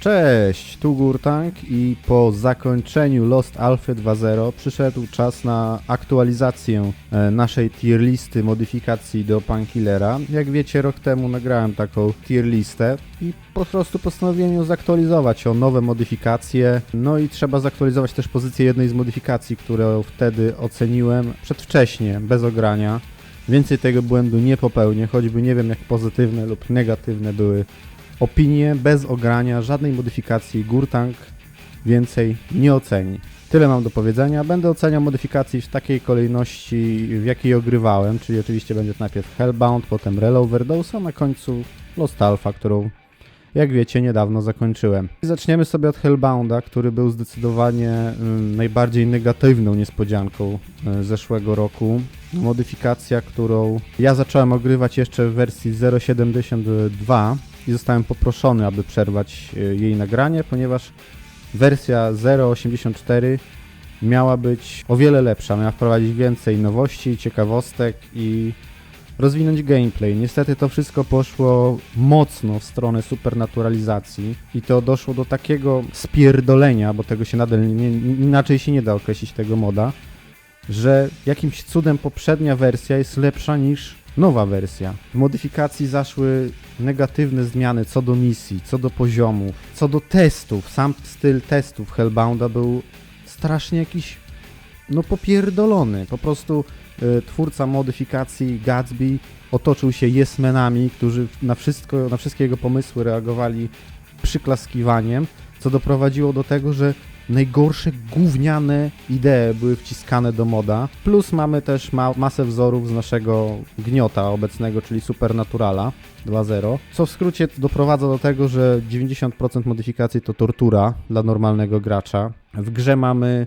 Cześć, tu Gurtank i po zakończeniu Lost Alpha 2.0 przyszedł czas na aktualizację e, naszej tier listy modyfikacji do Painkillera. Jak wiecie, rok temu nagrałem taką tier listę i po prostu postanowiłem ją zaktualizować o nowe modyfikacje. No i trzeba zaktualizować też pozycję jednej z modyfikacji, którą wtedy oceniłem przedwcześnie, bez ogrania. Więcej tego błędu nie popełnię, choćby nie wiem jak pozytywne lub negatywne były opinie, bez ogrania, żadnej modyfikacji. Gurtank więcej nie oceni. Tyle mam do powiedzenia. Będę oceniał modyfikacje w takiej kolejności, w jakiej ogrywałem, czyli oczywiście będzie to najpierw Hellbound, potem Rel Overdose, a na końcu Lost Alpha, którą jak wiecie niedawno zakończyłem. Zaczniemy sobie od Hellbounda, który był zdecydowanie ym, najbardziej negatywną niespodzianką y, zeszłego roku. Modyfikacja, którą ja zacząłem ogrywać jeszcze w wersji 0.72 i zostałem poproszony, aby przerwać y, jej nagranie, ponieważ wersja 0.84 miała być o wiele lepsza, miała wprowadzić więcej nowości, ciekawostek i rozwinąć gameplay. Niestety to wszystko poszło mocno w stronę supernaturalizacji i to doszło do takiego spierdolenia, bo tego się nadal nie, inaczej się nie da określić tego moda, że jakimś cudem poprzednia wersja jest lepsza niż nowa wersja. W modyfikacji zaszły negatywne zmiany co do misji, co do poziomów, co do testów. Sam styl testów Hellbounda był strasznie jakiś no popierdolony. Po prostu y, twórca modyfikacji Gatsby otoczył się jesmenami, którzy na wszystko, na wszystkie jego pomysły reagowali przyklaskiwaniem, co doprowadziło do tego, że najgorsze gówniane idee były wciskane do moda. Plus mamy też ma masę wzorów z naszego gniota obecnego, czyli Supernaturala 2.0, co w skrócie doprowadza do tego, że 90% modyfikacji to tortura dla normalnego gracza. W grze mamy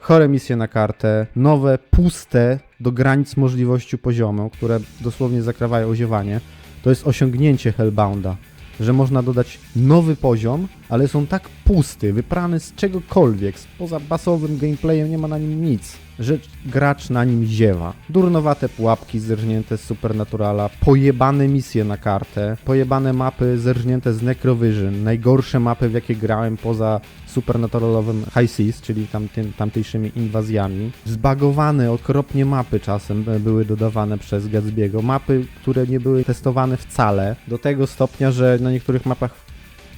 chore misje na kartę, nowe, puste do granic możliwości poziomu, które dosłownie zakrawają oziewanie. To jest osiągnięcie Hellbounda że można dodać nowy poziom, ale są tak pusty, wyprany z czegokolwiek, poza basowym gameplayem nie ma na nim nic, że gracz na nim ziewa. Durnowate pułapki zerżnięte z Supernaturala, pojebane misje na kartę, pojebane mapy zerżnięte z Necrovision, najgorsze mapy w jakie grałem poza supernaturalowym High Seas, czyli tamtym, tamtejszymi inwazjami. Zbagowane okropnie mapy czasem były dodawane przez Gatsby'ego, mapy, które nie były testowane wcale, do tego stopnia, że na niektórych mapach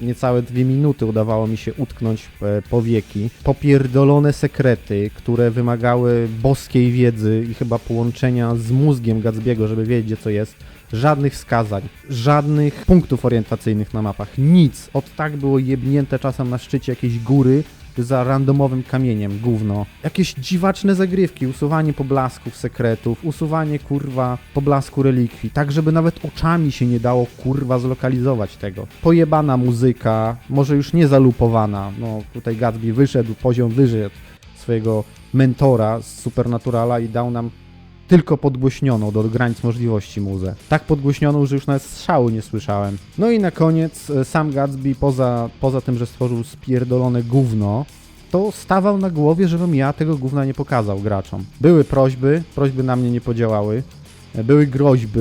niecałe dwie minuty udawało mi się utknąć e, powieki. Popierdolone sekrety, które wymagały boskiej wiedzy i chyba połączenia z mózgiem Gatsby'ego, żeby wiedzieć, gdzie co jest. Żadnych wskazań, żadnych punktów orientacyjnych na mapach, nic. Od tak było jebnięte czasem na szczycie jakiejś góry, za randomowym kamieniem, gówno. Jakieś dziwaczne zagrywki, usuwanie poblasków sekretów, usuwanie kurwa poblasku relikwii, tak żeby nawet oczami się nie dało kurwa zlokalizować tego. Pojebana muzyka, może już nie zalupowana, no tutaj Gatsby wyszedł poziom wyżej swojego mentora z Supernaturala i dał nam tylko podgłośnioną do granic możliwości muzę. Tak podgłośnioną, że już nawet strzału nie słyszałem. No i na koniec e, sam Gatsby, poza, poza tym, że stworzył spierdolone gówno, to stawał na głowie, żebym ja tego gówna nie pokazał graczom. Były prośby, prośby na mnie nie podziałały. E, Były groźby,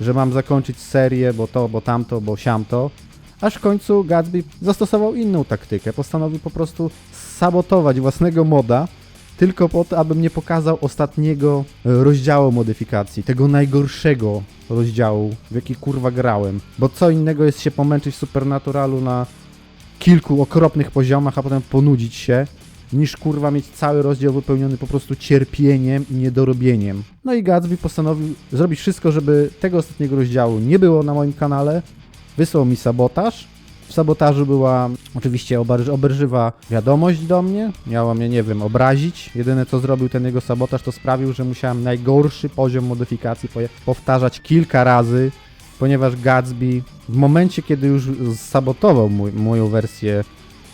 że mam zakończyć serię, bo to, bo tamto, bo siamto. Aż w końcu Gatsby zastosował inną taktykę. Postanowił po prostu sabotować własnego moda, tylko po to, abym nie pokazał ostatniego e, rozdziału modyfikacji, tego najgorszego rozdziału, w jaki kurwa grałem. Bo co innego jest się pomęczyć w Supernaturalu na kilku okropnych poziomach, a potem ponudzić się, niż kurwa mieć cały rozdział wypełniony po prostu cierpieniem i niedorobieniem. No i Gatsby postanowił zrobić wszystko, żeby tego ostatniego rozdziału nie było na moim kanale. Wysłał mi sabotaż, w sabotażu była oczywiście oberż oberżywa wiadomość do mnie, miała mnie, nie wiem, obrazić. Jedyne co zrobił ten jego sabotaż, to sprawił, że musiałem najgorszy poziom modyfikacji powtarzać kilka razy, ponieważ Gatsby w momencie, kiedy już sabotował mój, moją wersję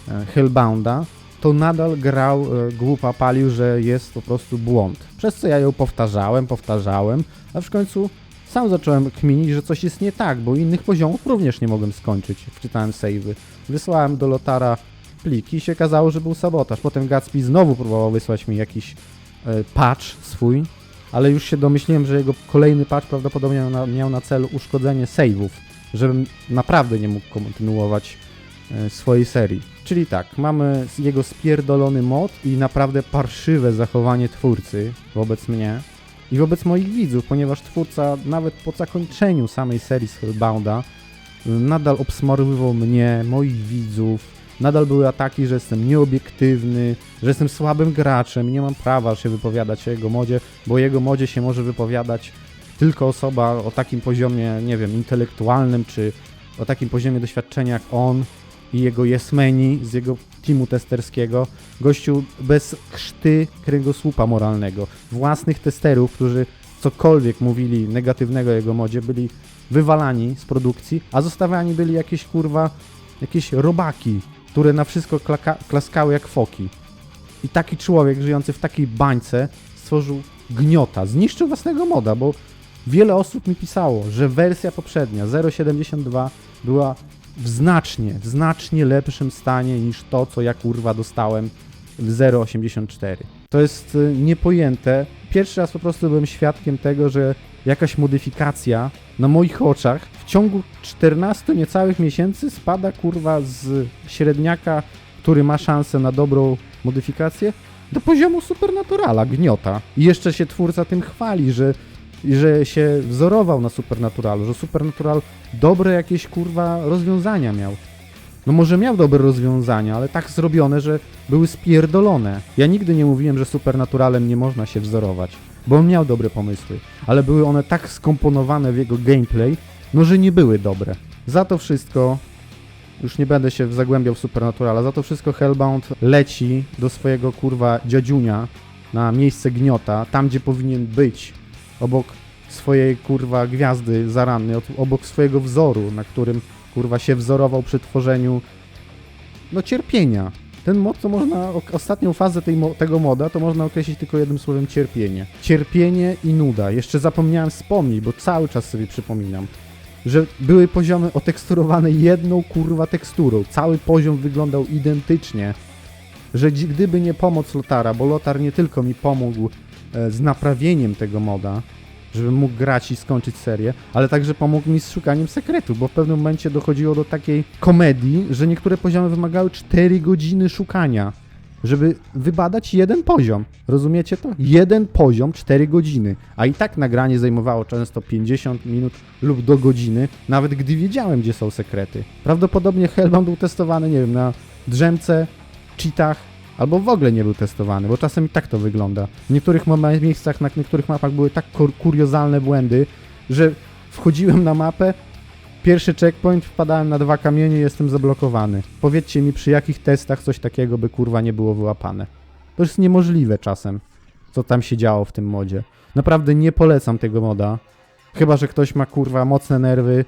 e, Hellbounda, to nadal grał, e, głupa palił, że jest po prostu błąd. Przez co ja ją powtarzałem, powtarzałem, a w końcu sam zacząłem kminić, że coś jest nie tak, bo innych poziomów również nie mogłem skończyć. Wczytałem savey. Wysłałem do Lotara pliki i się okazało, że był sabotaż. Potem Gatsby znowu próbował wysłać mi jakiś e, patch swój, ale już się domyśliłem, że jego kolejny patch prawdopodobnie miał na, miał na celu uszkodzenie saveów, żebym naprawdę nie mógł kontynuować e, swojej serii. Czyli tak, mamy jego spierdolony mod i naprawdę parszywe zachowanie twórcy wobec mnie i wobec moich widzów, ponieważ twórca nawet po zakończeniu samej serii z Hellbounda y, nadal obsmarowywał mnie, moich widzów, nadal były ataki, że jestem nieobiektywny, że jestem słabym graczem i nie mam prawa się wypowiadać o jego modzie, bo o jego modzie się może wypowiadać tylko osoba o takim poziomie, nie wiem, intelektualnym, czy o takim poziomie doświadczenia jak on i jego jesmeni z jego teamu testerskiego. Gościu bez krzty kręgosłupa moralnego. Własnych testerów, którzy cokolwiek mówili negatywnego jego modzie, byli wywalani z produkcji, a zostawiani byli jakieś kurwa, jakieś robaki, które na wszystko klaskały jak foki. I taki człowiek żyjący w takiej bańce stworzył gniota, zniszczył własnego moda, bo wiele osób mi pisało, że wersja poprzednia 0.72 była w znacznie, w znacznie lepszym stanie niż to, co ja kurwa dostałem w 0.84. To jest y, niepojęte. Pierwszy raz po prostu byłem świadkiem tego, że jakaś modyfikacja na moich oczach w ciągu 14 niecałych miesięcy spada kurwa z średniaka, który ma szansę na dobrą modyfikację, do poziomu supernaturala, gniota. I jeszcze się twórca tym chwali, że, że się wzorował na supernaturalu, że supernatural dobre jakieś kurwa rozwiązania miał. No może miał dobre rozwiązania, ale tak zrobione, że były spierdolone. Ja nigdy nie mówiłem, że supernaturalem nie można się wzorować, bo on miał dobre pomysły, ale były one tak skomponowane w jego gameplay, no że nie były dobre. Za to wszystko, już nie będę się zagłębiał w Supernaturala, za to wszystko Hellbound leci do swojego kurwa dziadziunia na miejsce gniota, tam gdzie powinien być, obok swojej kurwa gwiazdy zarannej, obok swojego wzoru, na którym kurwa się wzorował przy tworzeniu no cierpienia. Ten mod to można, ostatnią fazę tej, tego moda to można określić tylko jednym słowem cierpienie. Cierpienie i nuda. Jeszcze zapomniałem wspomnieć, bo cały czas sobie przypominam, że były poziomy oteksturowane jedną kurwa teksturą. Cały poziom wyglądał identycznie. Że gdyby nie pomoc Lotara, bo Lotar nie tylko mi pomógł z naprawieniem tego moda, żebym mógł grać i skończyć serię, ale także pomógł mi z szukaniem sekretu, bo w pewnym momencie dochodziło do takiej komedii, że niektóre poziomy wymagały 4 godziny szukania, żeby wybadać jeden poziom. Rozumiecie to? Jeden poziom, 4 godziny, a i tak nagranie zajmowało często 50 minut lub do godziny, nawet gdy wiedziałem, gdzie są sekrety. Prawdopodobnie Hellbound był testowany, nie wiem, na drzemce, cheatach, albo w ogóle nie był testowany, bo czasem i tak to wygląda. W niektórych miejscach, na niektórych mapach były tak kur- kuriozalne błędy, że wchodziłem na mapę, pierwszy checkpoint, wpadałem na dwa kamienie i jestem zablokowany. Powiedzcie mi, przy jakich testach coś takiego by kurwa nie było wyłapane. To jest niemożliwe czasem, co tam się działo w tym modzie. Naprawdę nie polecam tego moda. Chyba, że ktoś ma kurwa mocne nerwy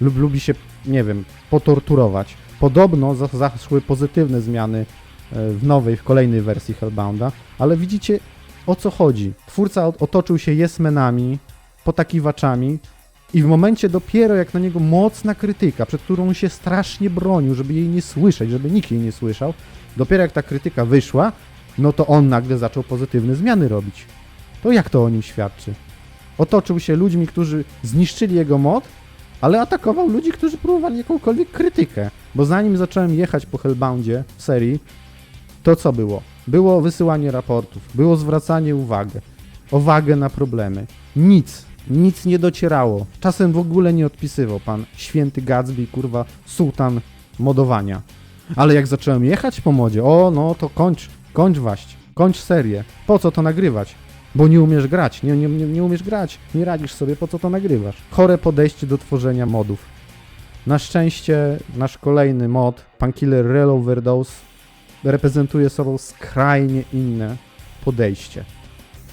lub lubi się, nie wiem, potorturować. Podobno za- zaszły pozytywne zmiany w nowej, w kolejnej wersji Hellbounda, ale widzicie o co chodzi. Twórca ot- otoczył się jesmenami, potakiwaczami i w momencie dopiero jak na niego mocna krytyka, przed którą się strasznie bronił, żeby jej nie słyszeć, żeby nikt jej nie słyszał, dopiero jak ta krytyka wyszła, no to on nagle zaczął pozytywne zmiany robić. To jak to o nim świadczy? Otoczył się ludźmi, którzy zniszczyli jego mod, ale atakował ludzi, którzy próbowali jakąkolwiek krytykę. Bo zanim zacząłem jechać po Hellboundzie w serii, to co było? Było wysyłanie raportów, było zwracanie uwagi, uwagę na problemy. Nic, nic nie docierało. Czasem w ogóle nie odpisywał pan święty Gatsby, kurwa, sułtan modowania. Ale jak zacząłem jechać po modzie, o no to kończ, kończ waść, kończ serię. Po co to nagrywać? Bo nie umiesz grać, nie, nie, nie, umiesz grać, nie radzisz sobie, po co to nagrywasz? Chore podejście do tworzenia modów. Na szczęście nasz kolejny mod, Painkiller Real Overdose, reprezentuje sobą skrajnie inne podejście.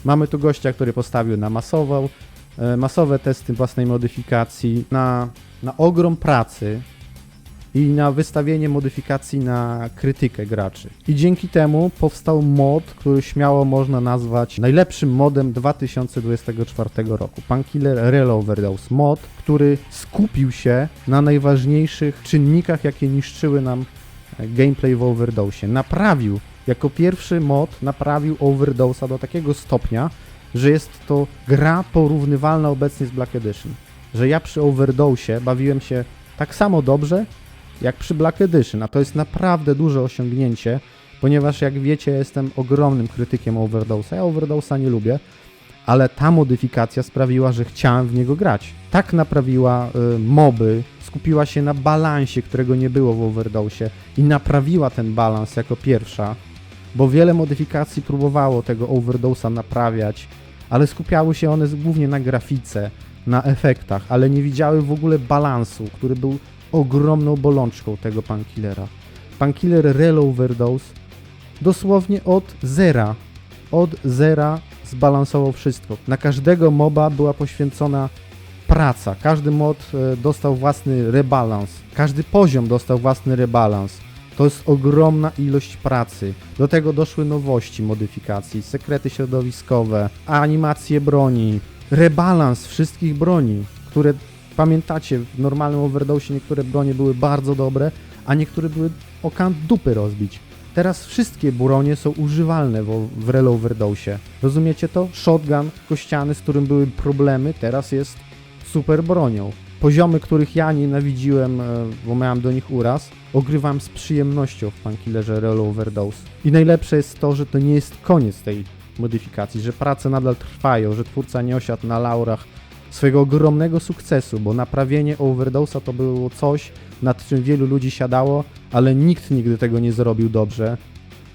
Mamy tu gościa, który postawił na masową, e, masowe testy własnej modyfikacji, na, na ogrom pracy i na wystawienie modyfikacji na krytykę graczy. I dzięki temu powstał mod, który śmiało można nazwać najlepszym modem 2024 roku. Painkiller Real Overdose mod, który skupił się na najważniejszych czynnikach, jakie niszczyły nam gameplay w Overdose. Naprawił, jako pierwszy mod naprawił Overdose'a do takiego stopnia, że jest to gra porównywalna obecnie z Black Edition. Że ja przy Overdose bawiłem się tak samo dobrze, jak przy Black Edition, a to jest naprawdę duże osiągnięcie, ponieważ jak wiecie, jestem ogromnym krytykiem Overdose'a. Ja Overdose'a nie lubię, ale ta modyfikacja sprawiła, że chciałem w niego grać. Tak naprawiła y, moby, skupiła się na balansie, którego nie było w Overdose'ie i naprawiła ten balans jako pierwsza, bo wiele modyfikacji próbowało tego Overdose'a naprawiać, ale skupiały się one głównie na grafice, na efektach, ale nie widziały w ogóle balansu, który był ogromną bolączką tego Pankillera. Pankiller Rel Overdose dosłownie od zera, od zera zbalansował wszystko. Na każdego moba była poświęcona praca. Każdy mod e, dostał własny rebalans. Każdy poziom dostał własny rebalans. To jest ogromna ilość pracy. Do tego doszły nowości modyfikacji, sekrety środowiskowe, animacje broni, rebalans wszystkich broni, które pamiętacie, w normalnym overdose niektóre bronie były bardzo dobre, a niektóre były o dupy rozbić. Teraz wszystkie bronie są używalne w, w Rel Overdose. Rozumiecie to? Shotgun kościany, z którym były problemy, teraz jest super bronią. Poziomy, których ja nienawidziłem, e, bo miałem do nich uraz, ogrywam z przyjemnością w Pankillerze Rel Overdose. I najlepsze jest to, że to nie jest koniec tej modyfikacji, że prace nadal trwają, że twórca nie osiadł na laurach swojego ogromnego sukcesu, bo naprawienie Overdose'a to było coś, nad czym wielu ludzi siadało, ale nikt nigdy tego nie zrobił dobrze,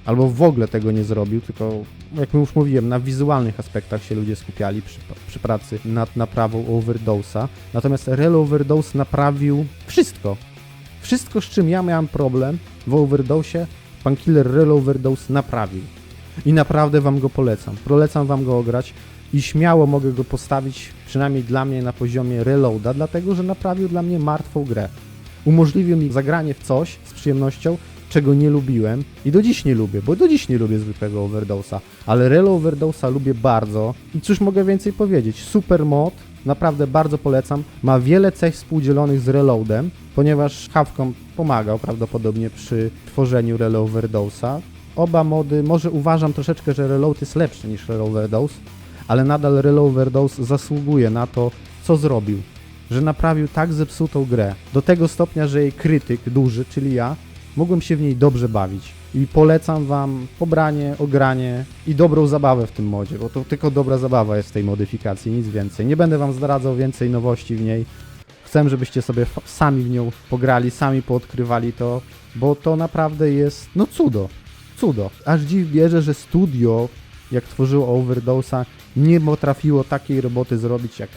albo w ogóle tego nie zrobił, tylko jak już mówiłem, na wizualnych aspektach się ludzie skupiali przy, przy pracy nad naprawą Overdose'a. Natomiast Rel Overdose naprawił wszystko. Wszystko, z czym ja miałem problem w Overdose'ie, pan Killer Rel Overdose naprawił. I naprawdę wam go polecam. Polecam wam go ograć i śmiało mogę go postawić, przynajmniej dla mnie, na poziomie reloada, dlatego że naprawił dla mnie martwą grę. Umożliwił mi zagranie w coś z przyjemnością, czego nie lubiłem i do dziś nie lubię, bo do dziś nie lubię zwykłego Overdose'a, ale Relo lubię bardzo i cóż mogę więcej powiedzieć, super mod, naprawdę bardzo polecam, ma wiele cech współdzielonych z Reloadem, ponieważ Havcom pomagał prawdopodobnie przy tworzeniu Relo. Oba mody, może uważam troszeczkę, że Reload jest lepszy niż Relo Overdose, ale nadal Relo Overdose zasługuje na to, co zrobił. Że naprawił tak zepsutą grę, do tego stopnia, że jej krytyk duży, czyli ja, mogłem się w niej dobrze bawić. I polecam wam pobranie, ogranie i dobrą zabawę w tym modzie, bo to tylko dobra zabawa jest w tej modyfikacji, nic więcej. Nie będę wam zdradzał więcej nowości w niej. Chcę, żebyście sobie sami w nią pograli, sami poodkrywali to, bo to naprawdę jest, no cudo, cudo. Aż dziw bierze, że studio, jak tworzyło Overdose'a, nie potrafiło takiej roboty zrobić jak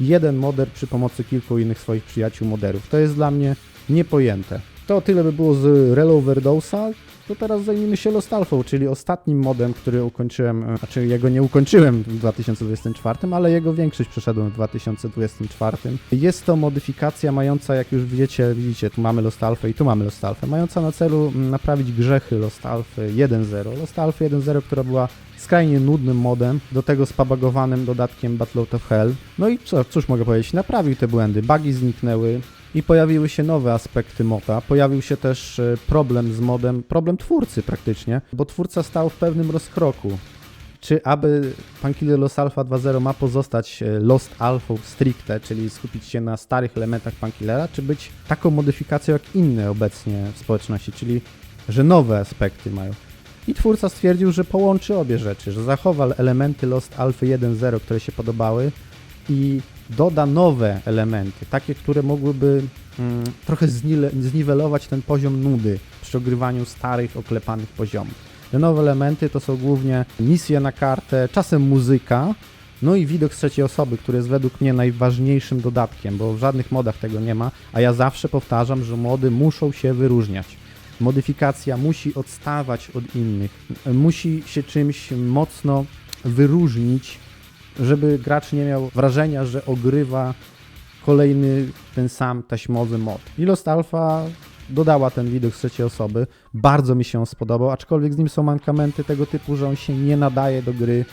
jeden moder przy pomocy kilku innych swoich przyjaciół moderów. To jest dla mnie niepojęte. To tyle by było z Rel Overdose'a. To teraz zajmijmy się Lost Alpha, czyli ostatnim modem, który ukończyłem, e, znaczy jego nie ukończyłem w 2024, ale jego większość przeszedłem w 2024. Jest to modyfikacja mająca, jak już wiecie, widzicie, tu mamy Lost Alpha i tu mamy Lost Alpha, mająca na celu naprawić grzechy Lost Alpha 1.0. Lost Alpha 1.0, która była skrajnie nudnym modem, do tego z pabagowanym dodatkiem Battle of Hell. No i co, cóż mogę powiedzieć, naprawił te błędy, bugi zniknęły i pojawiły się nowe aspekty moda. Pojawił się też e, problem z modem, problem twórcy praktycznie, bo twórca stał w pewnym rozkroku. Czy aby Pankiller Lost Alpha 2.0 ma pozostać e, Lost Alpha stricte, czyli skupić się na starych elementach Pankillera, czy być taką modyfikacją jak inne obecnie w społeczności, czyli że nowe aspekty mają. I twórca stwierdził, że połączy obie rzeczy, że zachowa elementy Lost Alpha 1.0, które się podobały i doda nowe elementy, takie, które mogłyby mm, trochę zniwelować ten poziom nudy przy ogrywaniu starych, oklepanych poziomów. Te nowe elementy to są głównie misje na kartę, czasem muzyka, no i widok z trzeciej osoby, który jest według mnie najważniejszym dodatkiem, bo w żadnych modach tego nie ma, a ja zawsze powtarzam, że mody muszą się wyróżniać. Modyfikacja musi odstawać od innych, musi się czymś mocno wyróżnić, żeby gracz nie miał wrażenia, że ogrywa kolejny ten sam taśmowy mod. I Lost Alpha dodała ten widok z trzeciej osoby. Bardzo mi się on spodobał, aczkolwiek z nim są mankamenty tego typu, że on się nie nadaje do gry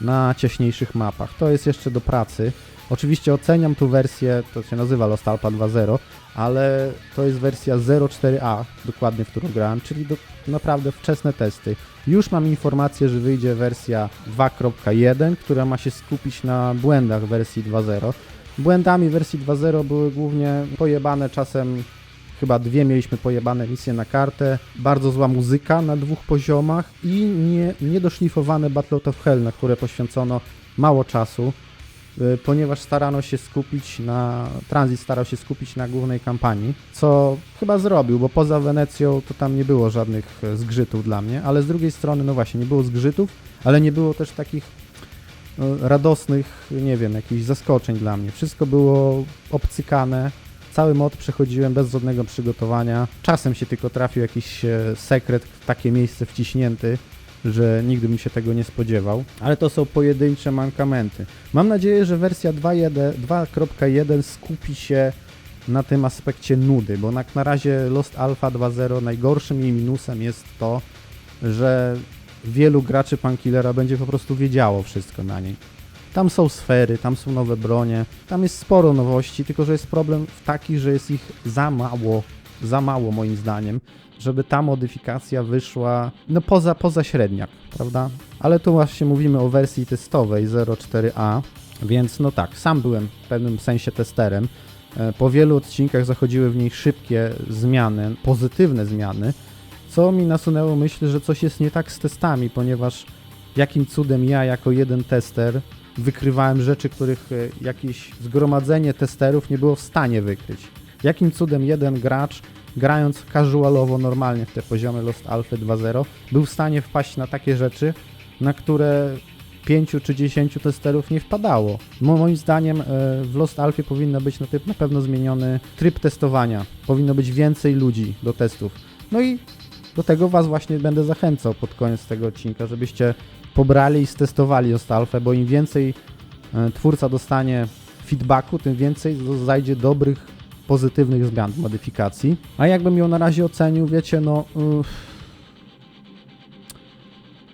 na ciaśniejszych mapach. To jest jeszcze do pracy. Oczywiście oceniam tu wersję, to się nazywa Lost Alpha 2.0, ale to jest wersja 0.4a, dokładnie w którą grałem, czyli do, naprawdę wczesne testy. Już mam informację, że wyjdzie wersja 2.1, która ma się skupić na błędach wersji 2.0. Błędami wersji 2.0 były głównie pojebane czasem chyba dwie mieliśmy pojebane misje na kartę, bardzo zła muzyka na dwóch poziomach i nie, niedoszlifowane Battle of Hell, na które poświęcono mało czasu, ponieważ starano się skupić na, Transit starał się skupić na głównej kampanii, co chyba zrobił, bo poza Wenecją to tam nie było żadnych e, zgrzytów dla mnie, ale z drugiej strony, no właśnie, nie było zgrzytów, ale nie było też takich e, radosnych, nie wiem, jakichś zaskoczeń dla mnie. Wszystko było obcykane, cały mod przechodziłem bez żadnego przygotowania. Czasem się tylko trafił jakiś e, sekret w takie miejsce wciśnięty, że nigdy bym się tego nie spodziewał, ale to są pojedyncze mankamenty. Mam nadzieję, że wersja 2.1 2.1 skupi się na tym aspekcie nudy, bo na, na razie Lost Alpha 2.0 najgorszym jej minusem jest to, że wielu graczy Pankillera będzie po prostu wiedziało wszystko na niej. Tam są sfery, tam są nowe bronie, tam jest sporo nowości, tylko że jest problem taki, że jest ich za mało, za mało moim zdaniem, żeby ta modyfikacja wyszła no poza, poza średniak, prawda? Ale tu właśnie mówimy o wersji testowej 0.4a, więc no tak, sam byłem w pewnym sensie testerem. E, Po wielu odcinkach zachodziły w niej szybkie zmiany, pozytywne zmiany, co mi nasunęło myśl, że coś jest nie tak z testami, ponieważ jakim cudem ja jako jeden tester wykrywałem rzeczy, których e, jakieś zgromadzenie testerów nie było w stanie wykryć. Jakim cudem jeden gracz, grając casualowo, normalnie w te poziomy Lost Alpha 2.0, był w stanie wpaść na takie rzeczy, na które 5 czy 10 testerów nie wpadało. Mo- Moim zdaniem e, w Lost Alpha powinno być na, typ, na pewno zmieniony tryb testowania. Powinno być więcej ludzi do testów. No i do tego Was właśnie będę zachęcał pod koniec tego odcinka, żebyście pobrali i stestowali Lost Alpha, bo im więcej e, twórca dostanie feedbacku, tym więcej zajdzie dobrych, pozytywnych zmian, modyfikacji. A jakbym ją na razie ocenił, wiecie, no... uff.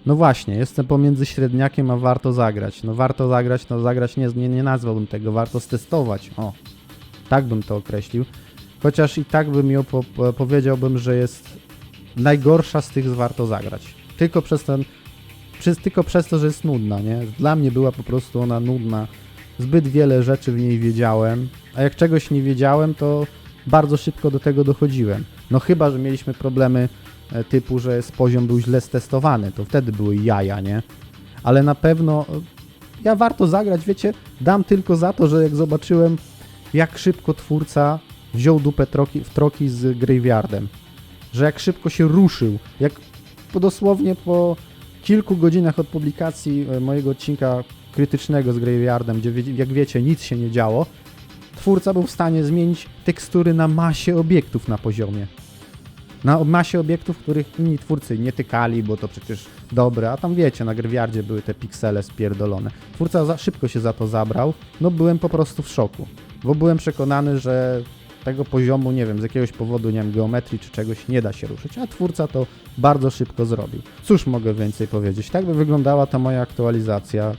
no właśnie, jestem pomiędzy średniakiem, a warto zagrać. No warto zagrać, no zagrać nie, nie, nie nazwałbym tego, warto stestować. O, tak bym to określił. Chociaż i tak bym ją po, po, powiedziałbym, że jest najgorsza z tych z warto zagrać. Tylko przez ten, przez, tylko przez to, że jest nudna, nie? Dla mnie była po prostu ona nudna. Zbyt wiele rzeczy w niej wiedziałem, a jak czegoś nie wiedziałem, to bardzo szybko do tego dochodziłem. No chyba, że mieliśmy problemy e, typu, że poziom był źle stestowany, to wtedy były jaja, nie? Ale na pewno e, ja warto zagrać, wiecie, dam tylko za to, że jak zobaczyłem, jak szybko twórca wziął dupę troki, w troki z Graveyardem, że jak szybko się ruszył, jak dosłownie po kilku godzinach od publikacji e, mojego odcinka krytycznego z Graveyardem, gdzie jak wiecie nic się nie działo, twórca był w stanie zmienić tekstury na masie obiektów na poziomie. Na masie obiektów, których inni twórcy nie tykali, bo to przecież dobre, a tam wiecie, na Graveyardzie były te piksele spierdolone. Twórca za szybko się za to zabrał, no byłem po prostu w szoku, bo byłem przekonany, że tego poziomu, nie wiem, z jakiegoś powodu, nie wiem, geometrii czy czegoś nie da się ruszyć, a twórca to bardzo szybko zrobił. Cóż mogę więcej powiedzieć? Tak by wyglądała ta moja aktualizacja.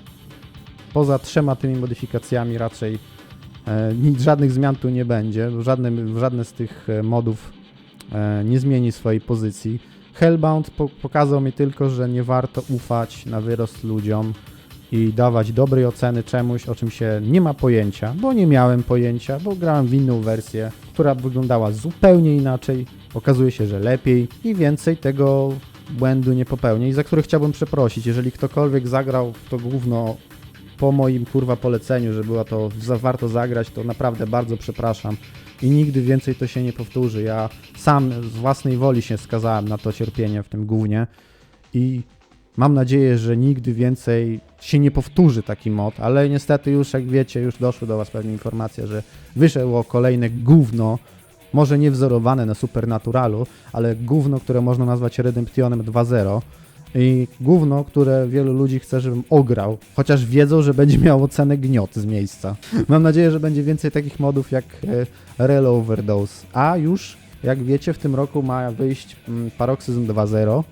Poza trzema tymi modyfikacjami raczej e, nic, żadnych zmian tu nie będzie. Żadnym, żadne z tych e, modów e, nie zmieni swojej pozycji. Hellbound po, pokazał mi tylko, że nie warto ufać na wyrost ludziom i dawać dobrej oceny czemuś, o czym się nie ma pojęcia, bo nie miałem pojęcia, bo grałem w inną wersję, która wyglądała zupełnie inaczej. Okazuje się, że lepiej i więcej tego błędu nie popełnię i za który chciałbym przeprosić. Jeżeli ktokolwiek zagrał to gówno po moim kurwa poleceniu, że była to za, warto zagrać, to naprawdę bardzo przepraszam. I nigdy więcej to się nie powtórzy. Ja sam z własnej woli się skazałem na to cierpienie w tym gównie. I mam nadzieję, że nigdy więcej się nie powtórzy taki mod, ale niestety już jak wiecie, już doszły do was pewne informacje, że wyszło kolejne gówno, może nie wzorowane na Supernaturalu, ale gówno, które można nazwać Redemptionem 2.0 i gówno, które wielu ludzi chce, żebym ograł, chociaż wiedzą, że będzie miało cenę gniot z miejsca. Mam nadzieję, że będzie więcej takich modów jak e, Relo Overdose, a już, jak wiecie, w tym roku ma wyjść mm, Paroxysm 2.0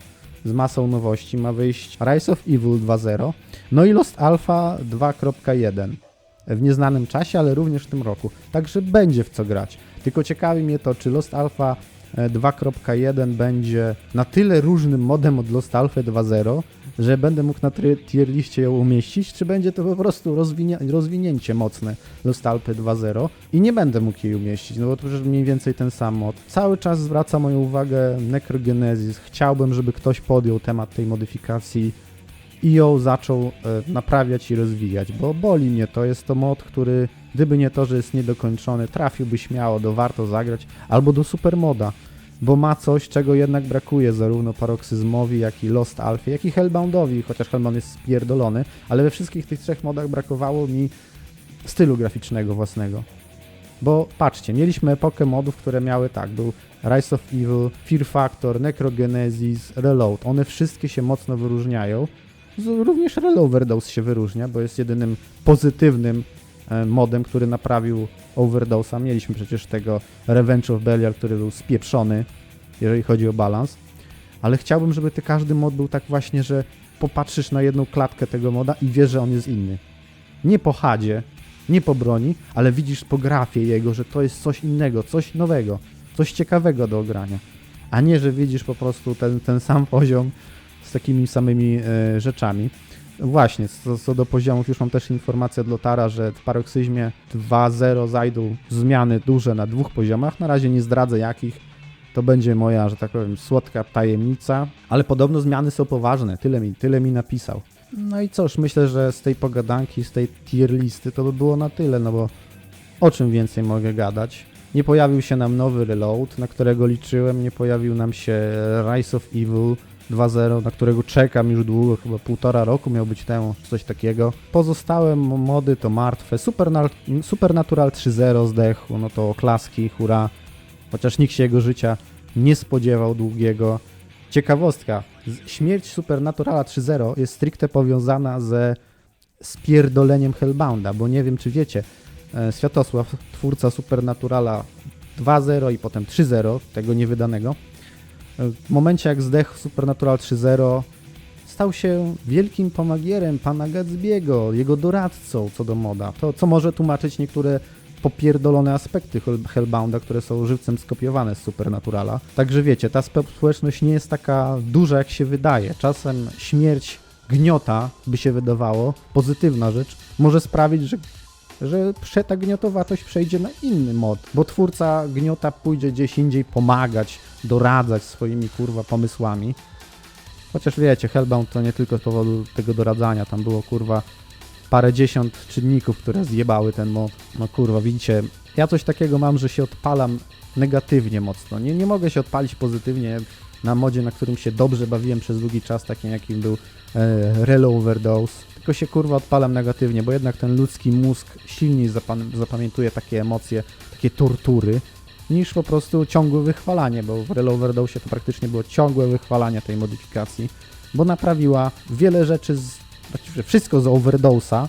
z masą nowości, ma wyjść Rise of Evil 2.0, no i Lost Alpha 2.1 w nieznanym czasie, ale również w tym roku. Także będzie w co grać. Tylko ciekawi mnie to, czy Lost Alpha 2.1 będzie na tyle różnym modem od Lost Alpha 2.0, że będę mógł na tier liście ją umieścić, czy będzie to po prostu rozwinięcie mocne Lost Alpy 2.0 i nie będę mógł jej umieścić, no bo to przecież mniej więcej ten sam mod. Cały czas zwraca moją uwagę Necrogenesis. Chciałbym, żeby ktoś podjął temat tej modyfikacji i ją zaczął e, naprawiać i rozwijać, bo boli mnie to. Jest to mod, który gdyby nie to, że jest niedokończony, trafiłby śmiało do Warto Zagrać albo do Supermoda, bo ma coś, czego jednak brakuje zarówno Paroksyzmowi, jak i Lost Alfie, jak i Hellboundowi, chociaż Hellbound jest spierdolony, ale we wszystkich tych trzech modach brakowało mi stylu graficznego własnego. Bo patrzcie, mieliśmy epokę modów, które miały tak, był Rise of Evil, Fear Factor, Necrogenesis, Reload. One wszystkie się mocno wyróżniają. Również Reload Overdose się wyróżnia, bo jest jedynym pozytywnym e, modem, który naprawił Overdose'a. Mieliśmy przecież tego Revenge of Belial, który był spieprzony, jeżeli chodzi o balans. Ale chciałbym, żeby ty każdy mod był tak właśnie, że popatrzysz na jedną klatkę tego moda i wiesz, że on jest inny. Nie po hadzie, nie po broni, ale widzisz po grafie jego, że to jest coś innego, coś nowego, coś ciekawego do ogrania. A nie, że widzisz po prostu ten, ten sam poziom z takimi samymi e, rzeczami. Właśnie, co, co do poziomów, już mam też informację od Lotara, że w paroksyzmie 2.0 zajdą zmiany duże na dwóch poziomach. Na razie nie zdradzę jakich. To będzie moja, że tak powiem, słodka tajemnica, ale podobno zmiany są poważne. Tyle mi, tyle mi napisał. No i cóż, myślę, że z tej pogadanki, z tej tier listy to by było na tyle, no bo o czym więcej mogę gadać? Nie pojawił się nam nowy reload, na którego liczyłem, nie pojawił nam się Rise of Evil 2.0, na którego czekam już długo, chyba półtora roku miał być temu, coś takiego. Pozostałe mo- mody to martwe, Superna- Supernatural 3.0 zdechł, no to oklaski, hura, chociaż nikt się jego życia nie spodziewał długiego. Ciekawostka, śmierć Supernaturala 3.0 jest stricte powiązana ze spierdoleniem Hellbounda, bo nie wiem czy wiecie, e, Światosław, twórca Supernaturala 2.0 i potem 3.0, tego niewydanego, w momencie jak zdechł Supernatural 3.0 stał się wielkim pomagierem pana Gatsby'ego, jego doradcą co do moda. To, co może tłumaczyć niektóre popierdolone aspekty Hell- Hellbounda, które są żywcem skopiowane z Supernaturala. Także wiecie, ta społeczność nie jest taka duża, jak się wydaje. Czasem śmierć gniota, by się wydawało, pozytywna rzecz, może sprawić, że że ta gniotowatość przejdzie na inny mod, bo twórca gniota pójdzie gdzieś indziej pomagać, doradzać swoimi kurwa pomysłami. Chociaż wiecie, Hellbound to nie tylko z powodu tego doradzania, tam było kurwa parę dziesiąt czynników, które zjebały ten mod. No kurwa, widzicie, ja coś takiego mam, że się odpalam negatywnie mocno. Nie, nie mogę się odpalić pozytywnie na modzie, na którym się dobrze bawiłem przez długi czas, takim jakim był e, Relo Overdose. Tylko się kurwa odpalam negatywnie, bo jednak ten ludzki mózg silniej zapam- zapamiętuje takie emocje, takie tortury, niż po prostu ciągłe wychwalanie, bo w Relo Overdose to praktycznie było ciągłe wychwalanie tej modyfikacji, bo naprawiła wiele rzeczy, z, właściwie wszystko z Overdose'a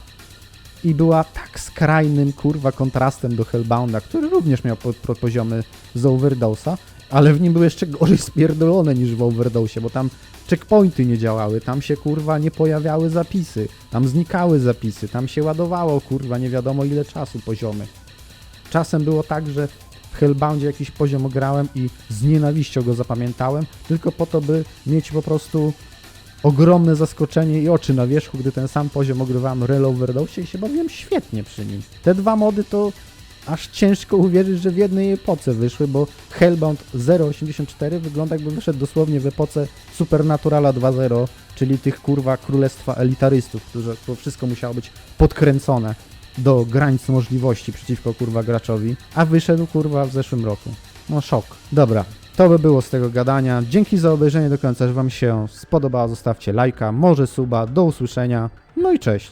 i była tak skrajnym kurwa kontrastem do Hellbounda, który również miał po, po poziomy z Overdose'a, ale w nim były jeszcze gorzej spierdolone niż w Overdose'ie, bo tam checkpointy nie działały, tam się kurwa nie pojawiały zapisy, tam znikały zapisy, tam się ładowało kurwa nie wiadomo ile czasu poziomy. Czasem było tak, że Hellboundzie jakiś poziom grałem i z nienawiścią go zapamiętałem, tylko po to, by mieć po prostu ogromne zaskoczenie i oczy na wierzchu, gdy ten sam poziom ogrywałem Real i się bawiłem świetnie przy nim. Te dwa mody to aż ciężko uwierzyć, że w jednej epoce wyszły, bo Hellbound 0.84 wygląda jakby wyszedł dosłownie w epoce Supernaturala 2.0, czyli tych kurwa królestwa elitarystów, którzy to wszystko musiało być podkręcone do granic możliwości przeciwko kurwa graczowi, a wyszedł kurwa w zeszłym roku. No szok. Dobra, to by było z tego gadania. Dzięki za obejrzenie do końca, że wam się spodobało, zostawcie lajka, może suba, do usłyszenia, no i cześć.